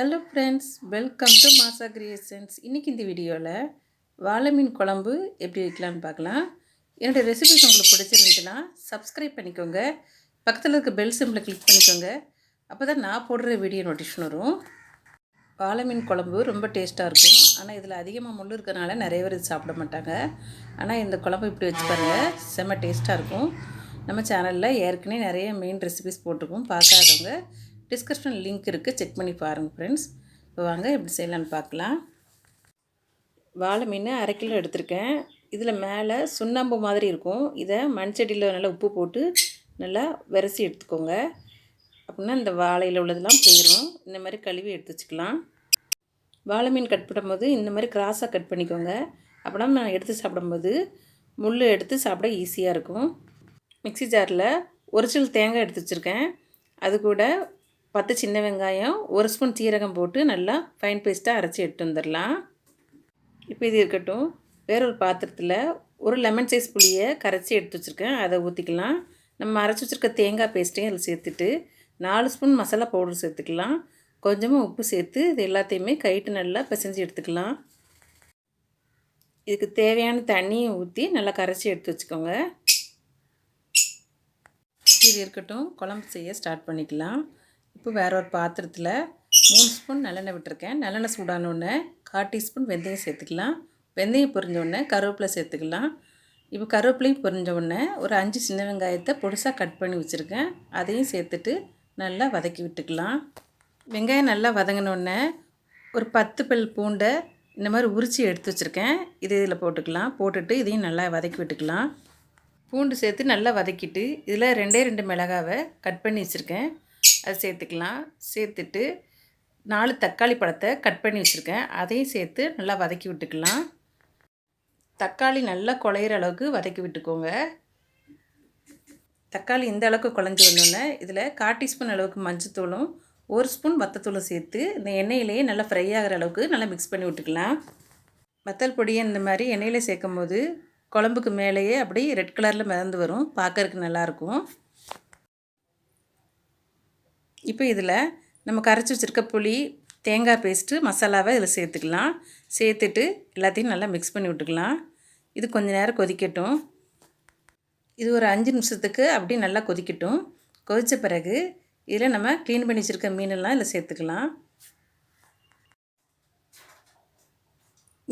Hello friends welcome to Masa creations இன்றைக்கி இந்த வீடியோவில் வாழை மீன் குழம்பு எப்படி வைக்கலான்னு பார்க்கலாம். என்னோடய ரெசிபிஸ் உங்களுக்கு பிடிச்சிருந்துச்சுன்னா சப்ஸ்கிரைப் பண்ணிக்கோங்க. பக்கத்தில் இருக்க பெல் சிம்பிளை கிளிக் பண்ணிக்கோங்க. அப்போ தான் நான் போடுற வீடியோ நோட்டிஃபிகேஷன் வரும். வாழை மீன் குழம்பு ரொம்ப டேஸ்ட்டாக இருக்கும். ஆனால் இதில் அதிகமாக முள் இருக்கிறனால நிறைய பேர் இது சாப்பிட மாட்டாங்க. ஆனால் இந்த குழம்பு இப்படி வச்சு பாருங்கள் செம்ம டேஸ்ட்டாக இருக்கும். நம்ம சேனலில் ஏற்கனவே நிறைய மெயின் ரெசிபிஸ் போட்டிருக்கோம். பார்க்காதவங்க டிஸ்கிரிப்ஷன் லிங்க் இருக்குது செக் பண்ணி பாருங்கள் ஃப்ரெண்ட்ஸ் இப்போ வாங்க எப்படி செய்யலான்னு பார்க்கலாம். வாழை மீன் அரை கிலோ எடுத்திருக்கேன். இதில் மேலே சுண்ணாம்பு மாதிரி இருக்கும். இதை மண்செடியில் நல்லா உப்பு போட்டு நல்லா விரசி எடுத்துக்கோங்க. அப்படின்னா இந்த வாழையில் உள்ளதெல்லாம் போயிடும் இந்த மாதிரி கழுவி எடுத்து வச்சுக்கலாம். வாழை மீன் கட் பண்ணும்போது இந்த மாதிரி கிராஸாக கட் பண்ணிக்கோங்க. அப்படின்னா நான் எடுத்து சாப்பிடும்போது முள் எடுத்து சாப்பிட ஈஸியாக இருக்கும். மிக்சி ஜாரில் ஒரு தேங்காய் எடுத்து வச்சுருக்கேன். அது கூட பத்து சின்ன வெங்காயம் ஒரு ஸ்பூன் சீரகம் போட்டு நல்லா ஃபைன் பேஸ்ட்டாக அரைச்சி எடுத்து வந்துடலாம். இப்போ இது இருக்கட்டும். வேறொரு பாத்திரத்தில் ஒரு லெமன் சைஸ் புளியை கரைச்சி எடுத்து வச்சுருக்கேன். அதை ஊற்றிக்கலாம் நம்ம அரைச்சி வச்சுருக்க தேங்காய் பேஸ்ட்டையும் அதில் சேர்த்துட்டு நாலு ஸ்பூன் மசாலா பவுடர் சேர்த்துக்கலாம். கொஞ்சமாக உப்பு சேர்த்து இது எல்லாத்தையுமே கைட்டு நல்லா பிசைஞ்சு எடுத்துக்கலாம். இதுக்கு தேவையான தண்ணியை ஊற்றி நல்லா கரைச்சி எடுத்து வச்சுக்கோங்க. இது இருக்கட்டும். குழம்பு செய்ய ஸ்டார்ட் பண்ணிக்கலாம். இப்போ வேற ஒரு பாத்திரத்தில் மூணு ஸ்பூன் நல்லெண்ணெய் விட்டுருக்கேன். நல்லெண்ணெய் சூடானோடனே கால் டீஸ்பூன் வெந்தயம் சேர்த்துக்கலாம். வெந்தயம் பொரிஞ்சோடனே கருவேப்பிலை சேர்த்துக்கலாம். இப்போ கருவேப்பிலையும் பொரிஞ்சோடனே ஒரு அஞ்சு சின்ன வெங்காயத்தை பொடிசாக கட் பண்ணி வச்சுருக்கேன். அதையும் சேர்த்துட்டு நல்லா வதக்கி விட்டுக்கலாம். வெங்காயம் நல்லா வதங்கினோடனே ஒரு பத்து பல் பூண்டை இந்த மாதிரி உரித்து எடுத்து வச்சுருக்கேன். இது இதில் போட்டுக்கலாம். போட்டுட்டு இதையும் நல்லா வதக்கி விட்டுக்கலாம். பூண்டு சேர்த்து நல்லா வதக்கிட்டு இதில் ரெண்டே ரெண்டு மிளகாவை கட் பண்ணி வச்சுருக்கேன். அதை சேர்த்துக்கலாம். சேர்த்துட்டு நாலு தக்காளி பழத்தை கட் பண்ணி வச்சுருக்கேன். அதையும் சேர்த்து நல்லா வதக்கி விட்டுக்கலாம். தக்காளி நல்லா குழையிற அளவுக்கு வதக்கி விட்டுக்கோங்க. தக்காளி இந்த அளவுக்கு குழஞ்சி வந்தோடனே இதில் கால் டீஸ்பூன் அளவுக்கு மஞ்சத்தூளும் ஒரு ஸ்பூன் வத்தத்தூளும் சேர்த்து இந்த எண்ணெயிலேயே நல்லா ஃப்ரை ஆகிற அளவுக்கு நல்லா மிக்ஸ் பண்ணி விட்டுக்கலாம். வத்தல் பொடியை இந்த மாதிரி எண்ணெயில் சேர்க்கும் போது குழம்புக்கு மேலேயே அப்படியே ரெட் கலரில் மிதந்து வரும். பார்க்கறதுக்கு நல்லாயிருக்கும் இப்போ இதில் நம்ம கரைச்சி வச்சுருக்க புளி தேங்காய் பேஸ்ட்டு மசாலாவை இதில் சேர்த்துக்கலாம். சேர்த்துட்டு எல்லாத்தையும் நல்லா மிக்ஸ் பண்ணி விட்டுக்கலாம். இது கொஞ்சம் நேரம் கொதிக்கட்டும். இது ஒரு அஞ்சு நிமிஷத்துக்கு அப்படியே நல்லா கொதிக்கட்டும். கொதித்த பிறகு இதில் நம்ம க்ளீன் பண்ணி வச்சுருக்க மீனெல்லாம் இதில் சேர்த்துக்கலாம்.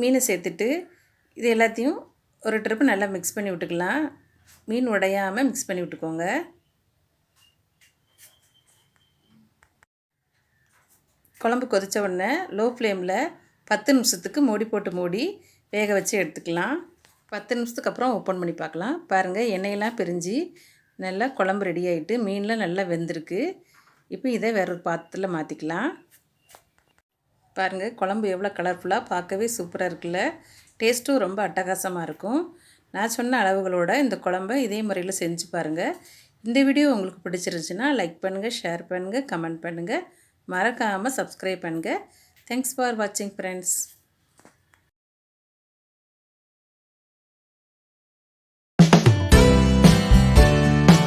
மீனை சேர்த்துட்டு இது எல்லாத்தையும் ஒரு ட்ரிப்பு நல்லா மிக்ஸ் பண்ணி விட்டுக்கலாம். மீன் உடையாமல் மிக்ஸ் பண்ணி விட்டுக்கோங்க. குழம்பு கொதித்த உடனே லோ ஃப்ளேமில் பத்து நிமிஷத்துக்கு மூடி போட்டு மூடி வேக வச்சு எடுத்துக்கலாம். பத்து நிமிஷத்துக்கு அப்புறம் ஓப்பன் பண்ணி பார்க்கலாம். பாருங்கள் எண்ணெயெல்லாம் பிரிஞ்சு நல்லா குழம்பு ரெடி ஆகிட்டு மீன்லாம் நல்லா வெந்திருக்கு. இப்போ இதை வேற ஒரு பாத்திரத்தில் மாற்றிக்கலாம் பாருங்கள் குழம்பு எவ்வளோ கலர்ஃபுல்லாக பார்க்கவே சூப்பராக இருக்குல்ல. டேஸ்ட்டும் ரொம்ப அட்டகாசமாக இருக்கும். நான் சொன்ன அளவுகளோட இந்த குழம்பை இதே முறையில் செஞ்சு பாருங்கள் இந்த வீடியோ உங்களுக்கு பிடிச்சிருந்துச்சுன்னா லைக் பண்ணுங்கள் ஷேர் பண்ணுங்கள் கமெண்ட் பண்ணுங்கள் மறக்காமல் சப்ஸ்கிரைப் பண்ணுங்கள் தேங்க்ஸ் ஃபார் வாட்சிங் ஃப்ரெண்ட்ஸ்